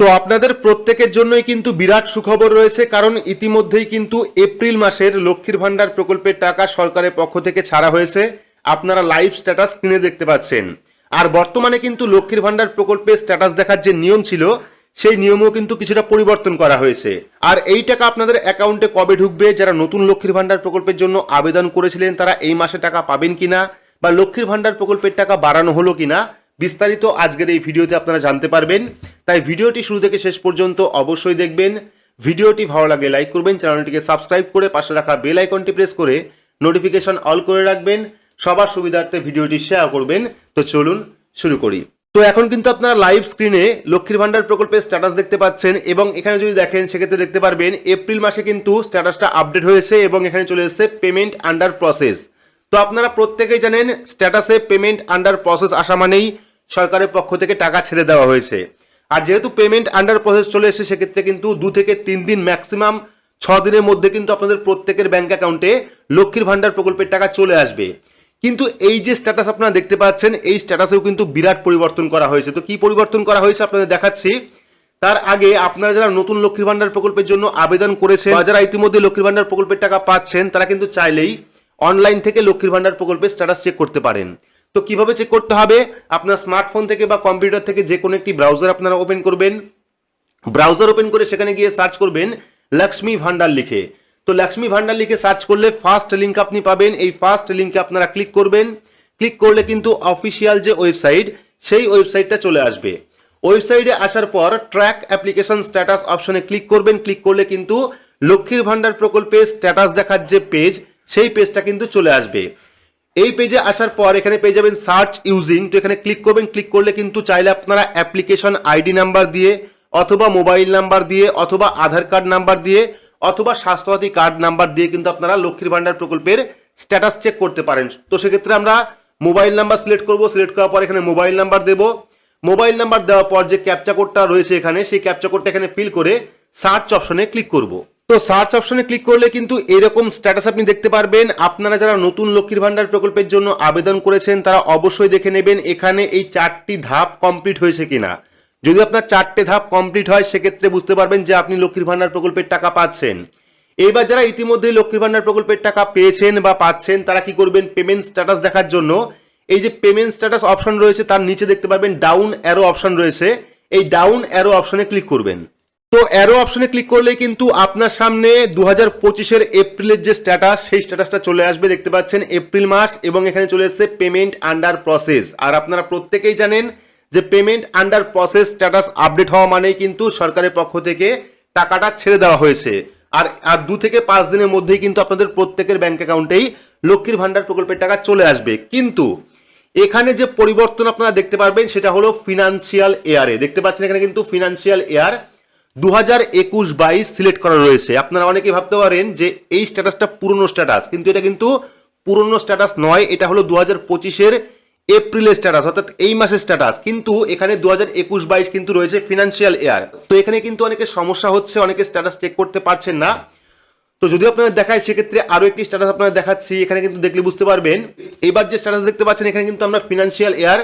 তো আপনাদের প্রত্যেকের জন্যই কিন্তু বিরাট সুখবর রয়েছে, কারণ ইতিমধ্যেই কিন্তু এপ্রিল মাসের লক্ষ্মীর ভান্ডার প্রকল্পের টাকা সরকারের পক্ষ থেকে ছাড়া হয়েছে। আপনারা লাইভ স্ট্যাটাস স্ক্রিনে দেখতে পাচ্ছেন। আর বর্তমানে কিন্তু লক্ষ্মীর ভান্ডার প্রকল্পের স্ট্যাটাস দেখার যে নিয়ম ছিল, সেই নিয়মও কিন্তু কিছুটা পরিবর্তন করা হয়েছে। আর এই টাকা আপনাদের অ্যাকাউন্টে কবে ঢুকবে, যারা নতুন লক্ষ্মীর ভান্ডার প্রকল্পের জন্য আবেদন করেছিলেন, তারা এই মাসে টাকা পাবেন কিনা, বা লক্ষ্মীর ভান্ডার প্রকল্পের টাকা বাড়ানো হলো কিনা বিস্তারিত আজকের এই ভিডিওতে আপনারা জানতে পারবেন। তাই ভিডিওটি শুরু থেকে শেষ পর্যন্ত অবশ্যই দেখবেন। ভিডিওটি ভালো লাগলে লাইক করবেন, চ্যানেলটিকে সাবস্ক্রাইব করে পাশে রাখা বেল আইকনটি প্রেস করে নোটিফিকেশন অল করে রাখবেন। সবার সুবিধার্থে ভিডিওটি শেয়ার করবেন। তো চলুন শুরু করি। তো এখন কিন্তু আপনারা লাইভ স্ক্রিনে লক্ষ্মীর ভান্ডার প্রকল্পের স্ট্যাটাস দেখতে পাচ্ছেন এবং এখানে যদি দেখেন, সেক্ষেত্রে দেখতে পারবেন এপ্রিল মাসে কিন্তু স্ট্যাটাসটা আপডেট হয়েছে এবং এখানে চলে এসেছে পেমেন্ট আন্ডার প্রসেস তো আপনারা প্রত্যেকেই জানেন স্ট্যাটাসে পেমেন্ট আন্ডার প্রসেস আসা মানেই সরকারের পক্ষ থেকে টাকা ছেড়ে দেওয়া হয়েছে। আর যেহেতু পেমেন্ট আন্ডার প্রসেস চলে এসেছে, সেক্ষেত্রে কিন্তু দু থেকে তিন দিন ম্যাক্সিমাম ছ দিনের মধ্যে কিন্তু আপনাদের প্রত্যেকের ব্যাঙ্ক অ্যাকাউন্টে লক্ষ্মীর ভান্ডার প্রকল্পের টাকা চলে আসবে। কিন্তু এই যে স্ট্যাটাস আপনারা দেখতে পাচ্ছেন, এই স্ট্যাটাসেও কিন্তু বিরাট পরিবর্তন করা হয়েছে। তো কি পরিবর্তন করা হয়েছে আপনাদের দেখাচ্ছি। তার আগে আপনারা যারা নতুন লক্ষ্মীর ভান্ডার প্রকল্পের জন্য আবেদন করেছেন বা যারা ইতিমধ্যে লক্ষ্মীর ভান্ডার প্রকল্পের টাকা পাচ্ছেন, তারা কিন্তু চাইলেই অনলাইন থেকে লক্ষ্মীর ভান্ডার প্রকল্পের স্ট্যাটাস চেক করতে পারেন। তো কীভাবে চেক করতে হবে? আপনার স্মার্টফোন থেকে বা কম্পিউটার থেকে যে কোনো একটি ব্রাউজার আপনারা ওপেন করবেন। ব্রাউজার ওপেন করে সেখানে গিয়ে সার্চ করবেন লক্ষ্মী ভান্ডার লিখে। তো লক্ষ্মী ভান্ডার লিখে সার্চ করলে ফার্স্ট লিঙ্ক আপনি পাবেন। এই ফার্স্ট লিঙ্কে আপনারা ক্লিক করবেন। ক্লিক করলে কিন্তু অফিসিয়াল যে ওয়েবসাইট সেই ওয়েবসাইটটা চলে আসবে। ওয়েবসাইটে আসার পর ট্র্যাক অ্যাপ্লিকেশন স্ট্যাটাস অপশনে ক্লিক করবেন। ক্লিক করলে কিন্তু লক্ষ্মীর ভান্ডার প্রকল্পের স্ট্যাটাস দেখার যে পেজ সেই পেজটা কিন্তু চলে আসবে। এই পেজে আসার পর এখানে পেয়ে যাবেন সার্চ ইউজিং তো এখানে ক্লিক করবেন ক্লিক করলে কিন্তু চাইলে আপনারা অ্যাপ্লিকেশন আইডি নাম্বার দিয়ে অথবা মোবাইল নাম্বার দিয়ে অথবা আধার কার্ড নাম্বার দিয়ে অথবা স্বাস্থ্যসাথী কার্ড নাম্বার দিয়ে কিন্তু আপনারা লক্ষ্মীর ভান্ডার প্রকল্পের স্ট্যাটাস চেক করতে পারেন। তো সেক্ষেত্রে আমরা মোবাইল নাম্বার সিলেক্ট করব সিলেক্ট করার পর এখানে মোবাইল নাম্বার দেবো। মোবাইল নাম্বার দেওয়ার পর যে ক্যাপচা কোডটা রয়েছে এখানে, সেই ক্যাপচা কোডটা এখানে ফিল করে সার্চ অপশনে ক্লিক করব। তো সার্চ অপশনে ক্লিক করলে কিন্তু এরকম স্ট্যাটাস আপনি দেখতে পারবেন। আপনারা যারা নতুন লক্ষ্মীর ভান্ডার প্রকল্পের জন্য আবেদন করেছেন, তারা অবশ্যই দেখে নেবেন এখানে এই চারটি ধাপ কমপ্লিট হয়েছে কিনা। যদি আপনার চারটে ধাপ কমপ্লিট হয়, সেক্ষেত্রে বুঝতে পারবেন যে আপনি লক্ষ্মীর ভান্ডার প্রকল্পের টাকা পাচ্ছেন। এইবার যারা ইতিমধ্যেই লক্ষ্মীর ভান্ডার প্রকল্পের টাকা পেয়েছেন বা পাচ্ছেন, তারা কি করবেন? পেমেন্ট স্ট্যাটাস দেখার জন্য এই যে পেমেন্ট স্ট্যাটাস অপশন রয়েছে, তার নিচে দেখতে পারবেন ডাউন অ্যারো অপশন রয়েছে। এই ডাউন অ্যারো অপশনে ক্লিক করবেন। তো অ্যারো অপশনে ক্লিক করলে কিন্তু আপনার সামনে দু হাজার পঁচিশের এপ্রিলের যে স্ট্যাটাস সেই স্ট্যাটাসটা চলে আসবে। দেখতে পাচ্ছেন, এপ্রিল মাস এবং এখানে চলে এসেছে পেমেন্ট আন্ডার প্রসেস আর আপনারা প্রত্যেকেই জানেন যে payment under process status update হওয়া মানেই কিন্তু সরকারের পক্ষ থেকে টাকাটা ছেড়ে দেওয়া হয়েছে। আর আর দু থেকে পাঁচ দিনের মধ্যেই কিন্তু আপনাদের প্রত্যেকের ব্যাংক অ্যাকাউন্টেই লক্ষ্মীর ভান্ডার প্রকল্পের টাকা চলে আসবে। কিন্তু এখানে যে পরিবর্তন আপনারা দেখতে পারবেন, সেটা হলো ফিনান্সিয়াল এয়ারে দেখতে পাচ্ছেন এখানে কিন্তু ফিনান্সিয়াল এয়ার দু হাজার একুশ বাইশ সিলেক্ট করা রয়েছে। আপনারা অনেকেই ভাবতে পারেন যে এই স্ট্যাটাসটা পুরনো স্ট্যাটাস, কিন্তু এটা কিন্তু পুরনো স্ট্যাটাস নয়, এটা হলো দু হাজার পঁচিশের এপ্রিলের স্ট্যাটাস, অর্থাৎ এই মাসের স্ট্যাটাস। কিন্তু এখানে দু হাজার একুশ বাইশ কিন্তু রয়েছে ফিনান্সিয়াল এয়ার তো এখানে কিন্তু অনেকের সমস্যা হচ্ছে, অনেকে স্ট্যাটাস চেক করতে পারছেন না। তো যদি আপনারা দেখায়, সেক্ষেত্রে আরও একটি স্ট্যাটাস আপনারা দেখাচ্ছি, এখানে কিন্তু দেখলে বুঝতে পারবেন। এবার যে স্ট্যাটাস দেখতে পাচ্ছেন, এখানে কিন্তু আমরা ফিনান্সিয়াল এয়ার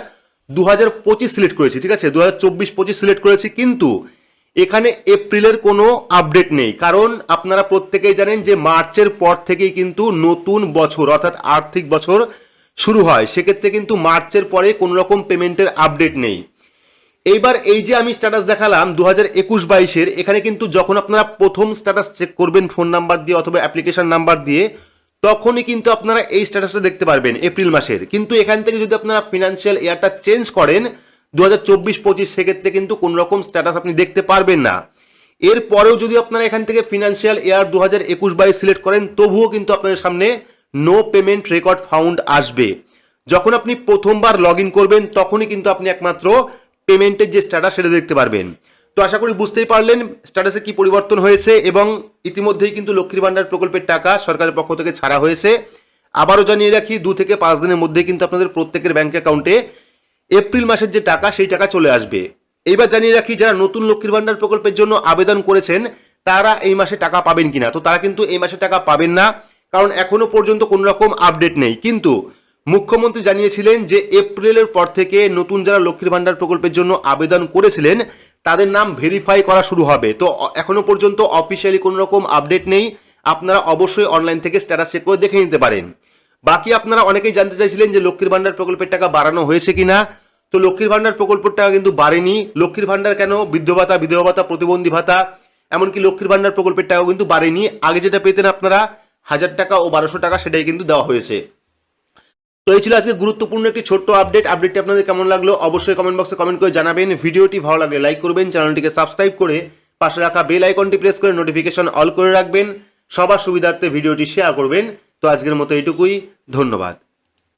দু হাজার পঁচিশ সিলেক্ট করেছি, ঠিক আছে? দু হাজার চব্বিশ পঁচিশ সিলেক্ট করেছি, কিন্তু এখানে এপ্রিলের কোনো আপডেট নেই, কারণ আপনারা প্রত্যেকেই জানেন যে মার্চের পর থেকেই কিন্তু নতুন বছর, অর্থাৎ আর্থিক বছর শুরু হয়। সেক্ষেত্রে কিন্তু মার্চের পরে কোনো রকম পেমেন্টের আপডেট নেই। এইবার এই যে আমি স্ট্যাটাস দেখালাম দু হাজার একুশ বাইশের, এখানে কিন্তু যখন আপনারা প্রথম স্ট্যাটাস চেক করবেন ফোন নাম্বার দিয়ে অথবা অ্যাপ্লিকেশন নাম্বার দিয়ে, তখনই কিন্তু আপনারা এই স্ট্যাটাসটা দেখতে পারবেন, এপ্রিল মাসের। কিন্তু এখান থেকে যদি আপনারা ফিনান্সিয়াল ইয়ারটা চেঞ্জ করেন দু হাজার চব্বিশ, পঁচিশ সেক্ষেত্রে কিন্তু কোন রকম স্ট্যাটাস আপনি দেখতে পারবেন না। এরপরেও যদি আপনারা এখান থেকে ফিনান্সিয়াল ইয়ার দু হাজার একুশ বাইশ সিলেক্ট করেন, তবুও কিন্তু আপনাদের সামনে নো পেমেন্ট রেকর্ড ফাউন্ড আসবে। যখন আপনি প্রথমবার লগ ইন করবেন, তখনই কিন্তু আপনি একমাত্র পেমেন্টের যে স্ট্যাটাস সেটা দেখতে পারবেন। তো আশা করি বুঝতেই পারলেন স্ট্যাটাসে কি পরিবর্তন হয়েছে এবং ইতিমধ্যেই কিন্তু লক্ষ্মীর ভান্ডার প্রকল্পের টাকা সরকারের পক্ষ থেকে ছাড়া হয়েছে। আবারও জানিয়ে রাখি, দু থেকে পাঁচ দিনের মধ্যে কিন্তু আপনাদের প্রত্যেকের ব্যাঙ্ক অ্যাকাউন্টে এপ্রিল মাসের যে টাকা, সেই টাকা চলে আসবে। এইবার জানিয়ে রাখি, যারা নতুন লক্ষ্মীর ভান্ডার প্রকল্পের জন্য আবেদন করেছেন, তারা এই মাসে টাকা পাবেন কিনা? তো তারা কিন্তু এই মাসে টাকা পাবেন না, কারণ এখনও পর্যন্ত কোনো রকম আপডেট নেই। কিন্তু মুখ্যমন্ত্রী জানিয়েছিলেন যে, এপ্রিলের পর থেকে নতুন যারা লক্ষ্মীর ভান্ডার প্রকল্পের জন্য আবেদন করেছিলেন, তাদের নাম ভেরিফাই করা শুরু হবে। তো এখনও পর্যন্ত অফিসিয়ালি কোনো রকম আপডেট নেই। আপনারা অবশ্যই অনলাইন থেকে স্ট্যাটাস চেক করে দেখে নিতে পারেন। বাকি আপনারা অনেকেই জানতে চাইছিলেন যে লক্ষ্মীর ভান্ডার প্রকল্পের টাকা বাড়ানো হয়েছে কিনা। তো লক্ষ্মীর ভান্ডার প্রকল্পের টাকা কিন্তু বাড়েনি। লক্ষ্মীর ভান্ডার কেন? বৃদ্ধ ভাতা, বিধবা ভাতা, প্রতিবন্ধী ভাতা, এমনকি লক্ষ্মীর ভান্ডার প্রকল্পের টাকাও কিন্তু বাড়েনি। আগে যেটা পেতেন আপনারা হাজার টাকা ও বারোশো টাকা, সেটাই কিন্তু দেওয়া হয়েছে। তো এই ছিল আজকে গুরুত্বপূর্ণ একটি ছোট্ট আপডেট। আপডেটটি আপনাদের কেমন লাগল অবশ্যই কমেন্ট বক্সে কমেন্ট করে জানাবেন। ভিডিওটি ভালো লাগলে লাইক করবেন, চ্যানেলটিকে সাবস্ক্রাইব করে পাশে রাখা বেল আইকনটি প্রেস করে নোটিফিকেশন অল করে রাখবেন। সবার সুবিধার্থে ভিডিওটি শেয়ার করবেন। তো আজকের মতো এইটুকুই। ধন্যবাদ।